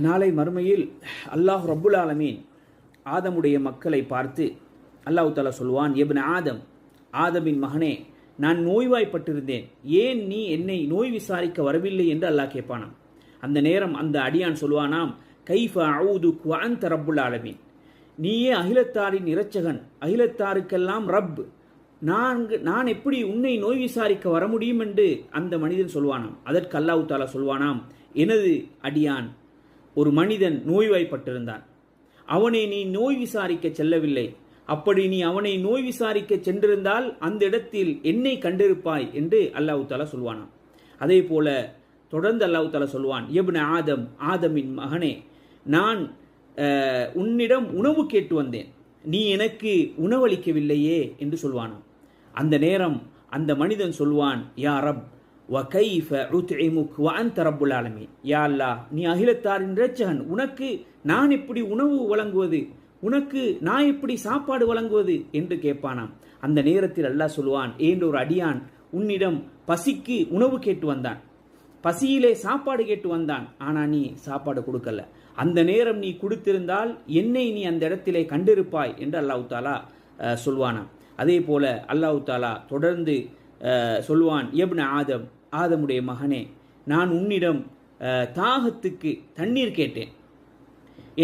நாளை மறுமையில் அல்லாஹ் ரப்புல் ஆலமீன் ஆதமுடைய மக்களை பார்த்து அல்லாஹு தாலா சொல்வான் எப்ன ஆதம் ஆதமின் மகனே நான் நோய்வாய்ப்பட்டிருந்தேன். ஏன் நீ என்னை நோய் விசாரிக்க வரவில்லை? என்று அல்லாஹ் கேட்பானாம். அந்த நேரம் அந்த அடியான் சொல்வானாம் கைஃப அவுது குவாந்த ரப்புல் ஆலமீன். நீயே அகிலத்தாரின் இரட்சகன் அகிலத்தாருக்கெல்லாம் ரப். நான் நான் எப்படி உன்னை நோய் விசாரிக்க வர முடியும்? என்று அந்த மனிதன் சொல்வானாம். அதற்கு அல்லாஹ் தாலா சொல்வானாம் எனது அடியான் ஒரு மனிதன் நோய்வாய்ப்பட்டிருந்தான். அவனை நீ நோய் விசாரிக்க செல்லவில்லை. அப்படி நீ அவனை நோய் விசாரிக்க சென்றிருந்தால் அந்த இடத்தில் என்னை கண்டிருப்பாய் என்று அல்லாஹ் தாலா சொல்வானாம். அதே போல தொடர்ந்து அல்லாஹ் தாலா சொல்வான் எப்ன ஆதம் ஆதமின் மகனே நான் உன்னிடம் உணவு கேட்டு வந்தேன். நீ எனக்கு உணவளிக்கவில்லையே என்று சொல்வானாம். அந்த நேரம் அந்த மனிதன் சொல்வான் யா ரப் வகைஃப உத்இமுக் வ அன் தரப்புல் ஆலமீன் யா அல்லா நீ அகிலத்தாரின் ரச்சகன் உனக்கு நான் எப்படி உணவு வழங்குவது? உனக்கு நான் எப்படி சாப்பாடு வழங்குவது? என்று கேட்பானாம். அந்த நேரத்தில் அல்லாஹ் சொல்லுவான் ஏன் ஒரு அடியான் உன்னிடம் பசிக்கு உணவு கேட்டு வந்தான்? பசியிலே சாப்பாடு கேட்டு வந்தான். ஆனால் நீ சாப்பாடு கொடுக்கல. அந்த நேரம் நீ கொடுத்திருந்தால் என்னை நீ அந்த இடத்திலே கண்டிருப்பாய் என்று அல்லாஹு தாலா சொல்வானாம். அதே போல அல்லாஹு தாலா தொடர்ந்து சொல்வான் எப்ன ஆதம்? ஆதமுடைய மகனே நான் உன்னிடம் தாகத்துக்கு தண்ணீர் கேட்டேன்.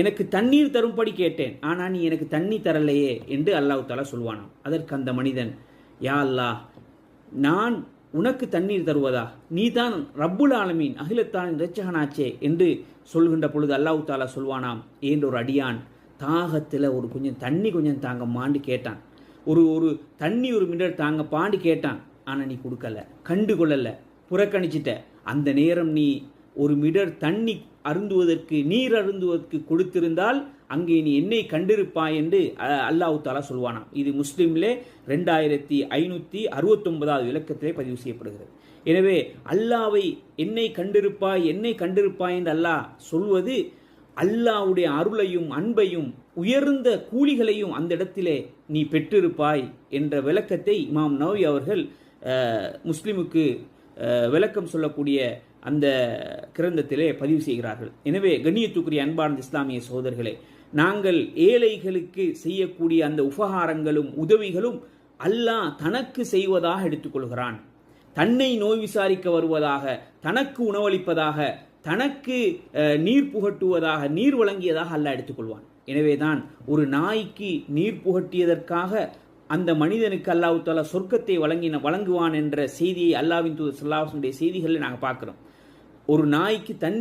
எனக்கு தண்ணீர் தரும்படி கேட்டேன். ஆனால் நீ எனக்கு தண்ணி தரலையே என்று அல்லாஹ் தாலா சொல்வானாம். அதற்கு அந்த மனிதன் யா அல்லா நான் உனக்கு தண்ணீர் தருவதா? நீதான் ரப்புல் ஆலமீன் அகிலத்தான் இரட்சகனாச்சே என்று சொல்கின்ற பொழுது அல்லாஹு தாலா சொல்வானாம். ஏன் ஒரு அடியான் தாகத்தில் ஒரு கொஞ்சம் தண்ணி கொஞ்சம் தாங்க மாண்டு கேட்டான். ஒரு ஒரு தண்ணி ஒரு மின்னல் தாங்க பாண்டு கேட்டான். ஆனால் நீ கொடுக்கல. கண்டுகொள்ளலை புறக்கணிச்சிட்ட. அந்த நேரம் நீ ஒரு மிடர் தண்ணி அருந்துவதற்கு நீர் அருந்துவதற்கு கொடுத்திருந்தால் அங்கே நீ என்னை கண்டிருப்பாய் என்று அல்லாஹு தாலா சொல்வானாம். இது முஸ்லீம்லே ரெண்டாயிரத்தி ஐநூற்றி அறுபத்தொன்பதாவது விளக்கத்திலே பதிவு செய்யப்படுகிறது. எனவே அல்லாவை என்னை கண்டிருப்பாய் என்னை கண்டிருப்பாய் என்று அல்லாஹ் சொல்வது அல்லாஹ்வுடைய அருளையும் அன்பையும் உயர்ந்த கூலிகளையும் அந்த இடத்திலே நீ பெற்றிருப்பாய் என்ற விளக்கத்தை இமாம் நவி அவர்கள் முஸ்லீமுக்கு விளக்கம் சொல்லக்கூடிய அந்த கிரந்தத்திலே பதிவு செய்கிறார்கள். எனவே கண்ணியத்துக்குரிய அன்பார்ந்த இஸ்லாமிய சோதர்களே நாங்கள் ஏழைகளுக்கு செய்யக்கூடிய அந்த உபகாரங்களும் உதவிகளும் அல்லாஹ் தனக்கு செய்வதாக எடுத்துக்கொள்கிறான். தன்னை நோய் விசாரிக்க வருவதாக தனக்கு உணவளிப்பதாக தனக்கு நீர் புகட்டுவதாக நீர் வழங்கியதாக அல்லாஹ் எடுத்துக்கொள்வான். எனவேதான் ஒரு நாய்க்கு நீர் புகட்டியதற்காக அந்த மனிதனுக்கு அல்லாஹு தாலா சொர்க்கத்தை வழங்கின வழங்குவான் என்ற செய்தியை அல்லாவின் தூதர் சல்லாஹுடைய செய்திகளில் நாங்கள் பார்க்கிறோம். ஒரு நாய்க்கு தன்